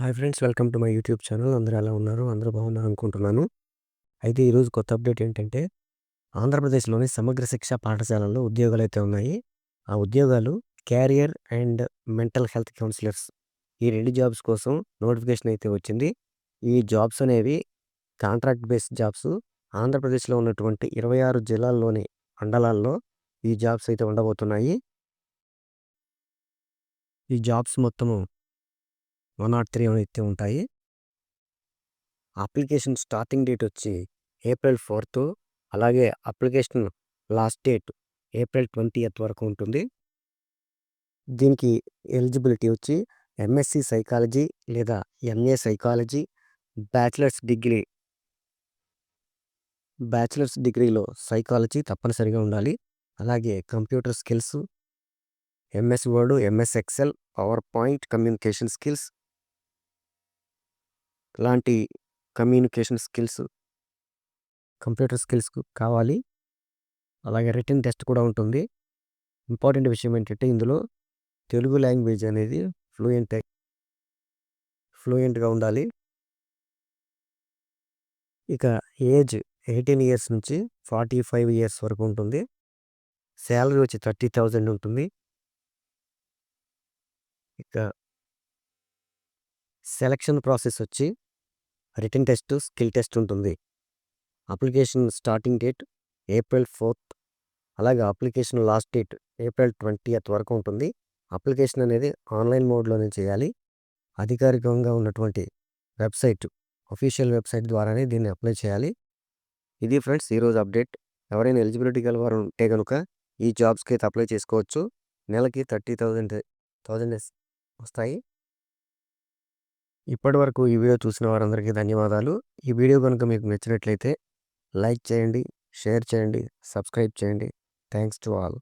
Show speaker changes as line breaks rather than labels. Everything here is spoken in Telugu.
Hi friends welcome to my YouTube channel. అందరూ ఎలా ఉన్నారు? అందరూ బాగున్నారు అనుకుంటున్నాను. అయితే ఈరోజు కొత్త అప్డేట్ ఏంటంటే ఆంధ్రప్రదేశ్లోని సమగ్ర శిక్ష పాఠశాలల్లో ఉద్యోగాలు అయితే ఉన్నాయి. ఆ ఉద్యోగాలు career and mental health counsellors ఈ రెండు జాబ్స్ కోసం నోటిఫికేషన్ అయితే వచ్చింది. ఈ జాబ్స్ అనేవి కాంట్రాక్ట్ బేస్డ్ జాబ్స్. ఆంధ్రప్రదేశ్లో ఉన్నటువంటి ఇరవై ఆరు జిల్లాల్లోని మండలాల్లో ఈ జాబ్స్ అయితే ఉండబోతున్నాయి. ఈ జాబ్స్ మొత్తము వన్ నాట్ త్రీ అయితే ఉంటాయి. అప్లికేషన్ స్టార్టింగ్ డేట్ వచ్చి ఏప్రిల్ ఫోర్త్ అలాగే application last date April twenty వరకు ఉంటుంది. దీనికి ఎలిజిబిలిటీ వచ్చి ఎంఎస్సి సైకాలజీ లేదా MA psychology bachelors degree bachelors డిగ్రీలో సైకాలజీ తప్పనిసరిగా ఉండాలి. అలాగే computer skills MS Word MS Excel PowerPoint communication skills లాంటి కమ్యూనికేషన్ స్కిల్స్ కంప్యూటర్ స్కిల్స్ కావాలి. అలాగే రిటర్న్ టెస్ట్ కూడా ఉంటుంది. ఇంపార్టెంట్ విషయం ఏంటంటే ఇందులో తెలుగు లాంగ్వేజ్ అనేది ఫ్లూయెంట్ ఫ్లూయెంట్గా ఉండాలి. ఇక ఏజ్ ఎయిటీన్ ఇయర్స్ నుంచి ఫార్టీ ఫైవ్ ఇయర్స్ వరకు ఉంటుంది. శాలరీ వచ్చి థర్టీ థౌజండ్ ఉంటుంది. ఇక సెలక్షన్ ప్రాసెస్ వచ్చి రిటర్న్ టెస్ట్ స్కిల్ టెస్ట్ ఉంటుంది. Application starting date April fourth. అలాగే application last date April twenty వరకు ఉంటుంది. అప్లికేషన్ అనేది ఆన్లైన్ మోడ్లోనే చేయాలి. అధికారికంగా ఉన్నటువంటి వెబ్సైట్ అఫీషియల్ వెబ్సైట్ ద్వారానే దీన్ని అప్లై చేయాలి. ఇది ఫ్రెండ్స్ ఈరోజు అప్డేట్. ఎవరైనా ఎలిజిబిలిటీ గల వారు ఉంటే కనుక ఈ జాబ్స్కి అయితే అప్లై చేసుకోవచ్చు. నెలకి థర్టీ థౌజండ్ థౌజండ్ వస్తాయి. ఇప్పటి వరకు ఈ వీడియో చూసిన వారందరికీ ధన్యవాదాలు. ఈ వీడియో కనుక మీకు నచ్చినట్లయితే లైక్ చేయండి షేర్ చేయండి సబ్స్క్రైబ్ చేయండి. Thanks to all.